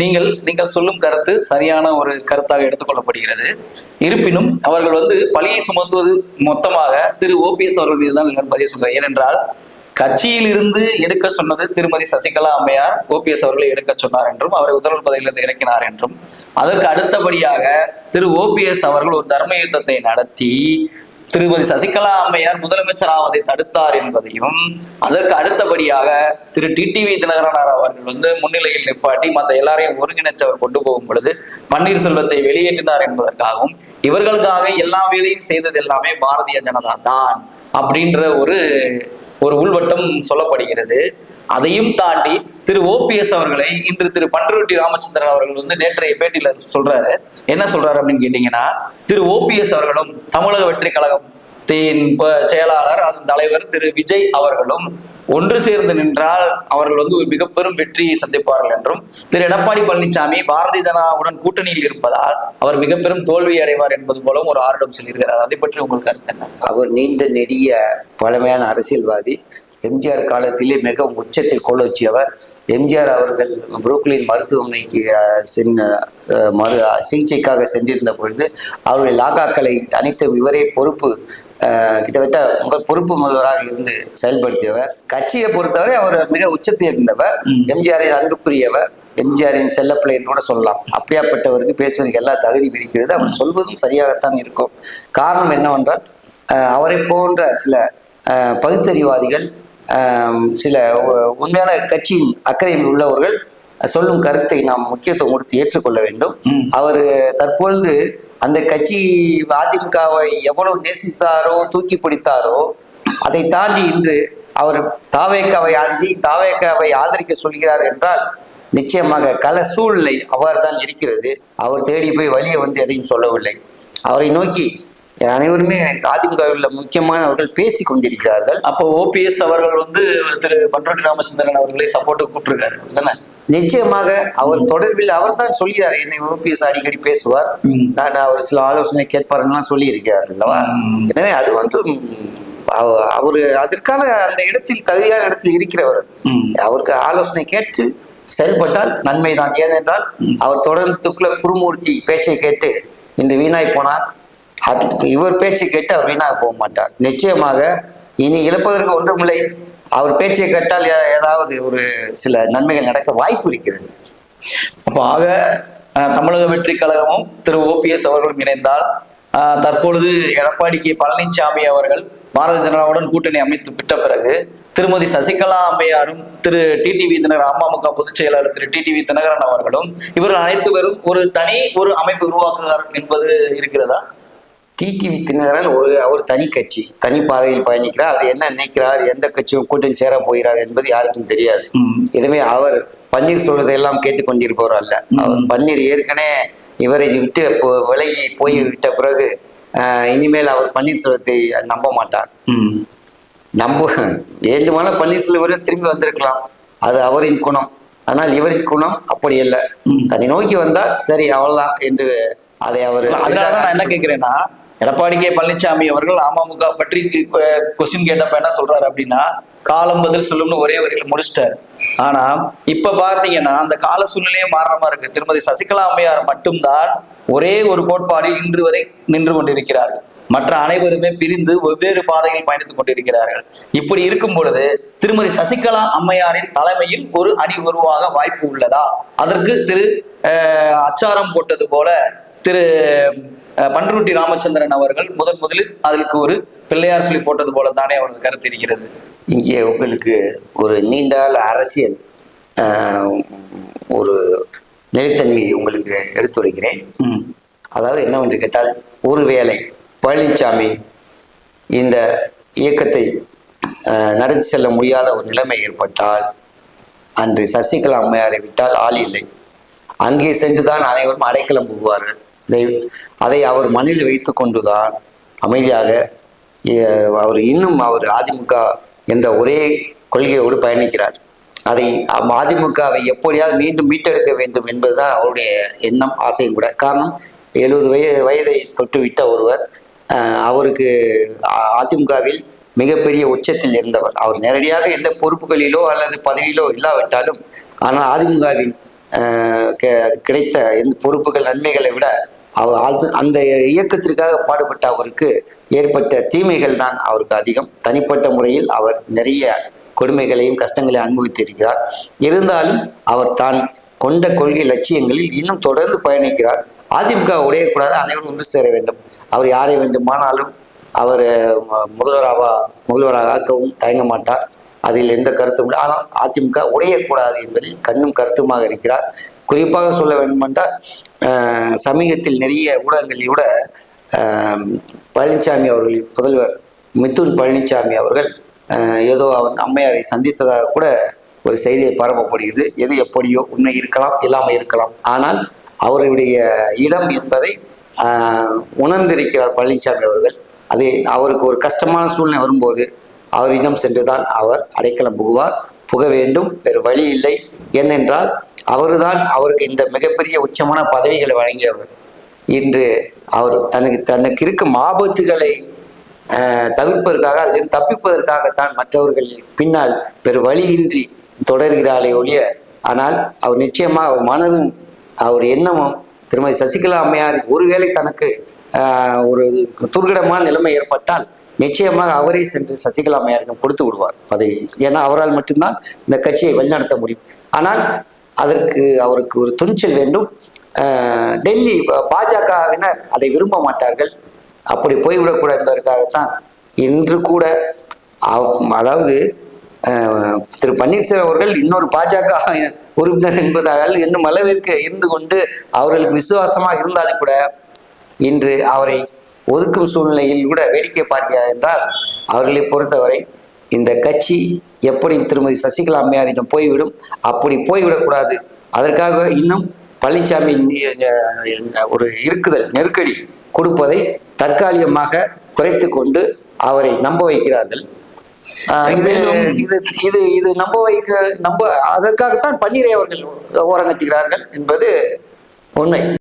நீங்கள் நீங்கள் சொல்லும் கருத்து சரியான ஒரு கருத்தாக எடுத்துக்கொள்ளப்படுகிறது. இருப்பினும் அவர்கள் வந்து பழியை சுமத்துவது மொத்தமாக திரு ஓபிஎஸ் அவர்கள் மீது தான் நீங்கள் பதிவு சொல்றேன். ஏனென்றால் கட்சியில் இருந்து எடுக்க சொன்னது திருமதி சசிகலா அம்மையார் ஓபிஎஸ் அவர்களை எடுக்க சொன்னார் என்றும் அவரை முதல்வர் பதவியிலிருந்து இறக்கினார் என்றும். அதற்கு அடுத்தபடியாக திரு ஓபிஎஸ் அவர்கள் ஒரு தர்ம யுத்தத்தை நடத்தி திருமதி சசிகலா அம்மையார் முதலமைச்சர் ஆவதை தடுத்தார் என்பதையும் அதற்கு அடுத்தபடியாக திரு டிடிவி தினகரனார் அவர்கள் வந்து முன்னிலையில் நிப்பாட்டி மற்ற எல்லாரையும் ஒருங்கிணைச்சு அவர் கொண்டு போகும் பொழுது பன்னீர்செல்வத்தை வெளியேற்றினார் என்பதற்காகவும் இவர்களுக்காக எல்லா வேலையும் செய்தது எல்லாமே பாரதிய ஜனதா தான். அப்படின்ற ஒரு ஒரு உள்வட்டம் சொல்லப்படுகிறது. அதையும் தாண்டி திரு ஓபிஎஸ் அவர்களை இன்று திரு பன்ருட்டி ராமச்சந்திரன் அவர்கள் வந்து நேற்றைய பேட்டியில சொல்றாரு. என்ன சொல்றாரு அப்படின்னு கேட்டீங்கன்னா திரு ஓபிஎஸ் அவர்களும் தமிழக வெற்றி கழகம் தின் செயலாளர் அதன் தலைவர் திரு விஜய் அவர்களும் ஒன்று சேர்ந்து நின்றால் அவர்கள் வந்து ஒரு மிக பெரும் வெற்றியை சந்திப்பார்கள் என்றும் திரு எடப்பாடி பழனிசாமி பாரதிய ஜனதாவுடன் கூட்டணியில் இருப்பதால் அவர் மிக பெரும் தோல்வி அடைவார் என்பது போலவும் ஒரு ஆரிடம் சொல்லியிருக்கிறார் அதை பற்றி உங்கள் கருத்து என்ன? அவர் நீண்ட நெடிய பழமையான அரசியல்வாதி. எம்ஜிஆர் காலத்திலே மிகவும் உச்சத்தில் கோலோச்சியவர் எம்ஜிஆர் அவர்கள் புரூக்லின் மருத்துவமனைக்கு அஹ், சென் சிகிச்சைக்காக சென்றிருந்த பொழுது அவருடைய லாகாக்களை அனைத்தும் இவரே பொறுப்பு கிட்டத்தட்ட முதல் பொறுப்பு முதல்வராக இருந்து செயல்படுத்தியவர். கட்சியை பொறுத்தவரை அவர் மிக உச்சத்தில் இருந்தவர். எம்ஜிஆரை அன்புக்குரியவர். எம்ஜிஆரின் செல்லப்பிள்ளை என்று கூட சொல்லலாம். அப்படியாப்பட்டவருக்கு பேசுவதற்கு எல்லா தகுதி இருக்கிறது. அவர் சொல்வதும் சரியாகத்தான் இருக்கும். காரணம் என்னவென்றால் அவரை போன்ற சில பகுத்தறிவாதிகள் சில உண்மையான கட்சியின் அக்கறை உள்ளவர்கள் சொல்லும் கருத்தை நாம் முக்கியத்துவம் கொடுத்து ஏற்றுக்கொள்ள வேண்டும். அவர் தற்பொழுது அந்த கட்சி அதிமுகவை எவ்வளவு நேசித்தாரோ தூக்கி பிடித்தாரோ அதை தாண்டி இன்று அவர் தாவேக்காவை ஆட்சி தாவேக்காவை ஆதரிக்க சொல்கிறார் என்றால் நிச்சயமாக கல சூழ்நிலை அவ்வாறு தான் இருக்கிறது. அவர் தேடி போய் வழியை வந்து எதையும் சொல்லவில்லை. அவரை நோக்கி அனைவருமே அதிமுகவில் உள்ள முக்கியமானவர்கள் பேசி கொண்டிருக்கிறார்கள். அப்போ ஓபிஎஸ் அவர்கள் வந்து திரு பன்ருட்டி ராமச்சந்திரன் அவர்களை சப்போர்ட்டு கூப்பிட்டுருக்காரு தானே நிச்சயமாக அவர் தொடர்பில் அவர் தான் சொல்கிறார் என்னை ஓபிஎஸ் அடிக்கடி பேசுவார். நான் அவர் சில ஆலோசனை கேட்பாருலாம் சொல்லி இருக்கிறார் அல்லவா. எனவே அது வந்து அவரு அதற்கான அந்த இடத்தில் தகுதியான இடத்தில் இருக்கிறவர். அவருக்கு ஆலோசனை கேட்டு செயல்பட்டால் நன்மைதான். ஏனென்றால் அவர் தொடர்ந்து துக்ள குருமூர்த்தி பேச்சை கேட்டு இன்று வீணாய் போனார். அது இவர் பேச்சை கேட்டு அவர் வீணாக போக மாட்டார். நிச்சயமாக இனி இழப்பதற்கு ஒன்றுமில்லை. அவர் பேச்சை கேட்டால் ஏதாவது ஒரு சில நன்மைகள் நடக்க வாய்ப்பு இருக்கிறது. அப்போ ஆக தமிழக வெற்றி கழகமும் திரு ஓபிஎஸ் அவர்களும் இணைந்தால் தற்பொழுது எடப்பாடி கே பழனிசாமி அவர்கள் பாரதிய ஜனதாவுடன் கூட்டணி அமைத்து விட்ட பிறகு திருமதி சசிகலா அம்மையாரும் திரு டிடிவி தினகரன் அமமுக பொதுச் செயலாளர் திரு டிடிவி தினகரன் அவர்களும் இவர்கள் அனைத்து பேரும் ஒரு தனி ஒரு அமைப்பு உருவாக்குகிறார் என்பது இருக்கிறதா? டிடிவி தினகரன் ஒரு அவர் தனி கட்சி தனி பாதையில் பயணிக்கிறார். அவர் என்ன நினைக்கிறார்? எந்த கட்சியும் கூட்டணி சேர போகிறார் என்பது யாருக்கும் தெரியாது. எனவே அவர் பன்னீர் சொல்வதை எல்லாம் கேட்டுக்கொண்டிருப்பவர் அல்ல. அவர் பன்னீர் ஏற்கனவே இவரை விட்டு விலகி போய் விட்ட பிறகு இனிமேல் அவர் பன்னீர்செல்வத்தை நம்ப மாட்டார். நம்ப வேண்டுமான பன்னீர்செல்வம் திரும்பி வந்திருக்கலாம். அது அவரின் குணம். ஆனால் இவரின் குணம் அப்படி அல்ல. ம். தன்னை நோக்கி வந்தால் சரி அவ்வளவுதான் என்று அதை அவர் அதனாலதான் நான் என்ன கேட்கிறேன்னா எடப்பாடி கே பழனிசாமி அவர்கள் அமமுக பற்றி கொஸ்டின் கேட்டப்ப என்ன சொல்றாரு அப்படின்னா காலம் பதில் சொல்லும்னு ஒரே வரையில் முடிச்சிட்டாரு. ஆனா இப்ப பாத்தீங்கன்னா அந்த கால சூழ்நிலையே மாறுற மாதிரி இருக்கு. திருமதி சசிகலா அம்மையார் மட்டும்தான் ஒரே ஒரு கோட்பாடில் இன்று வரை நின்று கொண்டிருக்கிறார்கள். மற்ற அனைவருமே பிரிந்து வெவ்வேறு பாதையில் பயணித்துக் கொண்டிருக்கிறார்கள். இப்படி இருக்கும் பொழுது திருமதி சசிகலா அம்மையாரின் தலைமையில் ஒரு அணி உருவாக வாய்ப்பு உள்ளதா? அதற்கு திரு அச்சாரம் போட்டது போல திரு பன்ருட்டி ராமச்சந்திரன் அவர்கள் முதன் முதலில் அதற்கு ஒரு பிள்ளையார் சொல்லி போட்டது போல தானே அவரது கருத்து இருக்கிறது. இங்கே உங்களுக்கு ஒரு நீண்டால அரசியல் ஒரு நிலைத்தன்மையை உங்களுக்கு எடுத்துரைக்கிறேன். அதாவது என்னவென்று கேட்டால் ஒருவேளை பழனிசாமி இந்த இயக்கத்தை நடத்தி செல்ல முடியாத ஒரு நிலைமை ஏற்பட்டால் அன்று சசிகலா அம்மையாரை விட்டால் ஆள் இல்லை. அங்கே சென்றுதான் அனைவரும் அடைக்கலம் புகுவார்கள். அதை அவர் மனதில் வைத்து கொண்டுதான் அமைதியாக அவர் இன்னும் அவர் அதிமுக என்ற ஒரே கொள்கையோடு பயணிக்கிறார். அதை அம் அதிமுகவை எப்படியாவது மீண்டும் மீட்டெடுக்க வேண்டும் என்பதுதான் அவருடைய எண்ணம் ஆசையும் கூட. காரணம் எழுபது வயது வயதை தொட்டுவிட்ட ஒருவர் அவருக்கு அதிமுகவில் மிகப்பெரிய உச்சத்தில் இருந்தவர். அவர் நேரடியாக எந்த பொறுப்புகளிலோ அல்லது பதவியிலோ இல்லாவிட்டாலும் ஆனால் அதிமுகவின் கிடைத்த இந்த பொறுப்புகள் நன்மைகளை விட அது அந்த இயக்கத்திற்காக பாடுபட்ட அவருக்கு ஏற்பட்ட தீமைகள் தான் அவருக்கு அதிகம். தனிப்பட்ட முறையில் அவர் நிறைய கொடுமைகளையும் கஷ்டங்களையும் அனுபவித்திருக்கிறார். இருந்தாலும் அவர் தான் கொண்ட கொள்கை லட்சியங்களில் இன்னும் தொடர்ந்து பயணிக்கிறார். அதிமுக உடையக்கூடாது அனைவரும் ஒன்று சேர வேண்டும். அவர் யாரை வேண்டுமானாலும் அவர் முதல்வராக முதல்வராக ஆக்கவும் தயங்க மாட்டார். அதில் எந்த கருத்தும் இல்லை. ஆனால் அதிமுக உடையக்கூடாது என்பதில் கண்ணும் கருத்துமாக இருக்கிறார். குறிப்பாக சொல்ல வேண்டுமென்றால் சமீபத்தில் நிறைய ஊடகங்களில் கூட பழனிசாமி அவர்களின் புதல்வர் மித்துன் பழனிசாமி அவர்கள் ஏதோ அவன் அம்மையாரை சந்தித்ததாக கூட ஒரு செய்தியை பரப்பப்படுகிறது. எது எப்படியோ உண்மை இருக்கலாம் இல்லாமல் இருக்கலாம். ஆனால் அவருடைய இடம் என்பதை உணர்ந்திருக்கிறார் பழனிசாமி அவர்கள். அது அவருக்கு ஒரு கஷ்டமான சூழ்நிலை வரும்போது அவரிடம் சென்றுதான் அவர் அடைக்கலம் புகுவார். புக வேண்டும் வேறு வழி இல்லை. ஏனென்றால் அவர்தான் அவருக்கு இந்த மிகப்பெரிய உச்சமான பதவிகளை வழங்கியவர். இன்று அவர் தனக்கு தனக்கு இருக்கும் ஆபத்துகளை தவிர்ப்பதற்காக அதில் தப்பிப்பதற்காகத்தான் மற்றவர்கள் பின்னால் பெரு வழியின்றி தொடர்கிறாளே ஒழிய ஆனால் அவர் நிச்சயமாக அவர் மனதும் அவர் எண்ணமும் திருமதி சசிகலா அம்மையார் ஒருவேளை தனக்கு ஒரு துர்கடமான நிலைமை ஏற்பட்டால் நிச்சயமாக அவரே சென்று சசிகலா அம்மையாரிடம் கொடுத்து விடுவார். பதவி ஏன்னா அவரால் மட்டும்தான் இந்த கட்சியை வழிநடத்த முடியும். ஆனால் அதற்கு அவருக்கு ஒரு துணிச்சல் வேண்டும். டெல்லி பாஜகவினர் அதை விரும்ப மாட்டார்கள். அப்படி போய்விடக்கூடாது என்பதற்காகத்தான் இன்று கூட அதாவது திரு பன்னீர்செல்வம் அவர்கள் இன்னொரு பாஜக உறுப்பினர் என்பதால் இன்னும் அளவிற்கு இருந்து கொண்டு அவர்களுக்கு விசுவாசமாக இருந்தாலும் கூட இன்று அவரை ஒதுக்கும் சூழ்நிலையில் கூட வேடிக்கை பார்க்கிறார் என்றால் அவர்களை பொறுத்தவரை இந்த கட்சி எப்படி திருமதி சசிகலா அம்மையாரிடம் போய்விடும். அப்படி போய்விடக்கூடாது. அதற்காக இன்னும் பழனிசாமி ஒரு இருக்குதல் நெருக்கடி கொடுப்பதை தற்காலிகமாக குறைத்து கொண்டு அவரை நம்ப வைக்கிறார்கள். இது இது இது இது நம்ப வைக்க நம்ப அதற்காகத்தான் பன்னீரை அவர்கள் ஓரங்கட்டுகிறார்கள் என்பது உண்மை.